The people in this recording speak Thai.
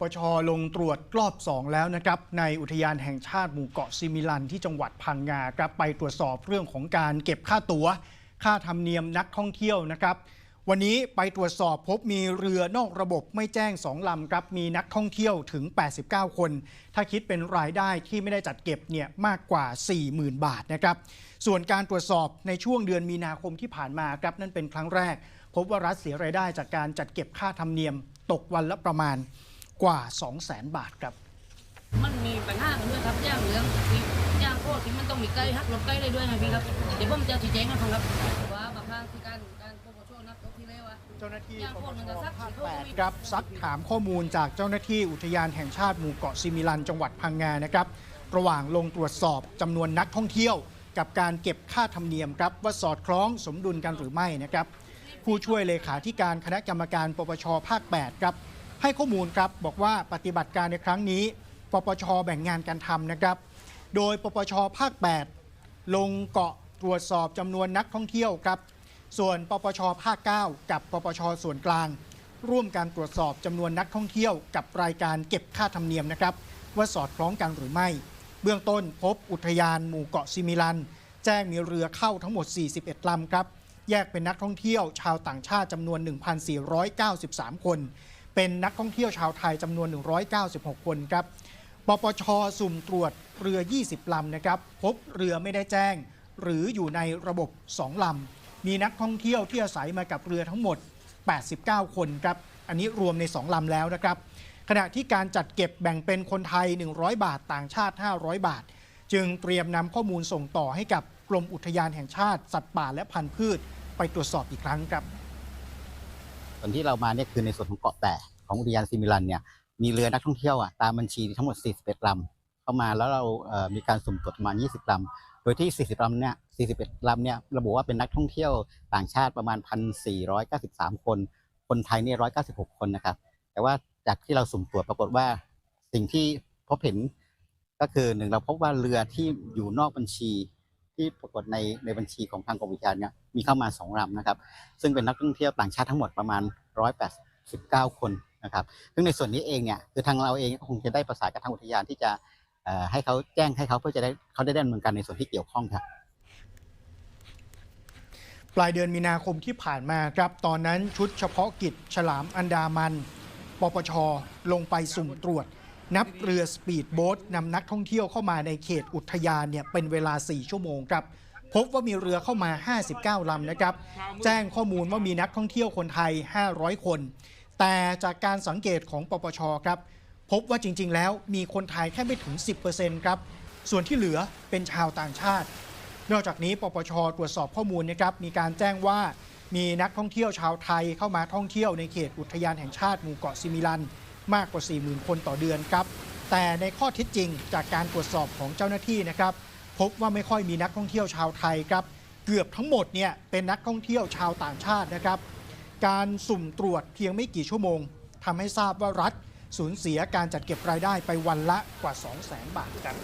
ปชลงตรวจรอบ 2 แล้วนะครับ ในอุทยานแห่งชาติหมู่เกาะซิมิลันที่จังหวัดพังงาครับไปตรวจสอบเรื่องของการเก็บค่าตัว๋ว ค่าธรรมเนียมนักท่องเที่ยวนะครับ วันนี้ไปตรวจสอบพบมีเรือนอกระบบไม่แจ้ง 2 ลำครับมีนักท่องเที่ยวถึง 89 คน ถ้าคิดเป็นรายได้ที่ไม่ได้จัดเก็บเนี่ยมากกว่า 40,000 บาทนะครับ ส่วนการตรวจสอบในช่วงเดือนมีนาคมที่ผ่านมาครับนั่นเป็นครั้งแรก พบว่ารัฐเสียรายได้จากการจัดเก็บค่าธรรมเนียมตกวันละประมาณ กว่า 200,000บาทครับ มันมีปัญหากันด้วยครับย่างเหลืองที่ย่างโคตรที่มันต้องมีไก่หักหลบไก่ได้ด้วยนะพี่ครับ เดี๋ยวผมจะชี้แจงให้ฟังครับว่าบางครั้งคือการการโปรโมชั่นนักรบที่เรียกว่าเจ้าหน้าที่อย่างปพวปกมันชจะซักภาคพวกแปมันดมีครับซักถามข้อมูลจากเจ้าหน้าที่อุทยานแห่งชาติหมู่เกาะซิมิลันจังหวัดพังงานะครับ ระหว่างลงตรวจสอบจำนวนนักท่องเที่ยว กับการเก็บค่าธรรมเนียมครับว่าสอดคล้องสมดุลกันหรือไม่นะครับ ผู้ช่วยเลขาธิการคณะกรรมการปปชภาค 8 ครับ ให้ข้อมูลครับบอกว่าปฏิบัติการในครั้งนี้ ปปชแบ่งงานกันทำนะครับ โดยปปชภาค 8 ลงเกาะตรวจสอบจำนวนนักท่องเที่ยวครับ ส่วนปปชภาค 9 กับปปชส่วนกลาง ร่วมการตรวจสอบจำนวนนักท่องเที่ยว กับรายการเก็บค่าธรรมเนียมนะครับว่าสอดคล้องกันหรือไม่ เบื้องต้นพบอุทยานหมู่เกาะซิมิลัน แจ้งมีเรือเข้าทั้งหมด 41 ลำครับ แยกเป็นนักท่องเที่ยวชาวต่างชาติจำนวน 1,493 คน เป็นนักท่องเที่ยวชาวไทยจำนวน 196 คนครับปปชสุ่มตรวจเรือ 20 ลำนะครับ พบเรือไม่ได้แจ้ง หรืออยู่ในระบบ 2 ลำ มีนักท่องเที่ยวที่อาศัยมากับเรือทั้งหมด 89 คนครับ อันนี้รวมใน 2 ลำแล้วนะครับ ขณะที่การจัดเก็บแบ่งเป็นคนไทย 100 บาท ต่างชาติ 500 บาท จึงเตรียมนำข้อมูลส่งต่อให้กับกรมอุทยานแห่งชาติ สัตว์ป่าและพันธุ์พืช ไปตรวจสอบอีกครั้งครับ ส่วนที่เรามาเนี่ยคือในส่วนของเกาะแต่ของอุทยานซิมิลันเนี่ยมีเรือนักท่องเที่ยวอะตามบัญชีทั้งหมด 41ลำเข้ามาแล้วเรามีการสุ่มตรวจประมาณ 20ลำโดยที่ 40ลำเนี่ย41ลำเนี่ยระบุว่าเป็นนักท่องเที่ยวต่างชาติประมาณ 1,493 คน คนไทยเนี่ย196 คนนะครับ แต่ว่าจากที่เราสุ่มตรวจปรากฏว่าสิ่งที่พบเห็นก็คือหนึ่งเราพบว่าเรือที่อยู่นอกบัญชี ที่ปรากฏในในบัญชีของทางกรมอุทยานเนี่ยมีเข้ามาสองลำนะครับ ซึ่งเป็นนักท่องเที่ยวต่างชาติทั้งหมดประมาณ 189 คนนะครับซึ่งในส่วนนี้เองเนี่ยคือทางเราเองก็คงจะได้ประสานกับทางอุทยานที่จะให้เขาแจ้งให้เขาเพื่อจะได้เขาได้ดำเนินการในส่วนที่เกี่ยวข้องครับปลายเดือนมีนาคมที่ผ่านมาครับ ตอนนั้นชุดเฉพาะกิจ ฉลามอันดามัน ปปช ลงไปสุ่มตรวจ นับเรือสปีดโบ๊ทนำนักท่องเที่ยวเข้ามาในเขตอุทยานเนี่ยเป็นเวลา 4 ชั่วโมงครับ พบว่ามีเรือเข้ามา 59 ลำนะครับ แจ้งข้อมูลว่ามีนักท่องเที่ยวคนไทย 500 คน แต่จากการสังเกตของปปชครับ พบว่าจริง ๆ แล้วมีคนไทยแค่ไม่ถึง 10%ครับ ส่วนที่เหลือเป็นชาวต่างชาติ นอกจากนี้ปปชตรวจสอบข้อมูลนะครับ มีการแจ้งว่ามีนักท่องเที่ยวชาวไทยเข้ามาท่องเที่ยวในเขตอุทยานแห่งชาติหมู่เกาะซิมิลัน มากกว่า 40,000 คนต่อเดือนครับ แต่ในข้อเท็จจริงจากการตรวจสอบของเจ้าหน้าที่นะครับ พบว่าไม่ค่อยมีนักท่องเที่ยวชาวไทยครับ เกือบทั้งหมดเนี่ยเป็นนักท่องเที่ยวชาวต่างชาตินะครับ การสุ่มตรวจเพียงไม่กี่ชั่วโมงทำให้ทราบว่ารัฐสูญเสียการจัดเก็บรายได้ไปวันละกว่า 200,000 บาทครับ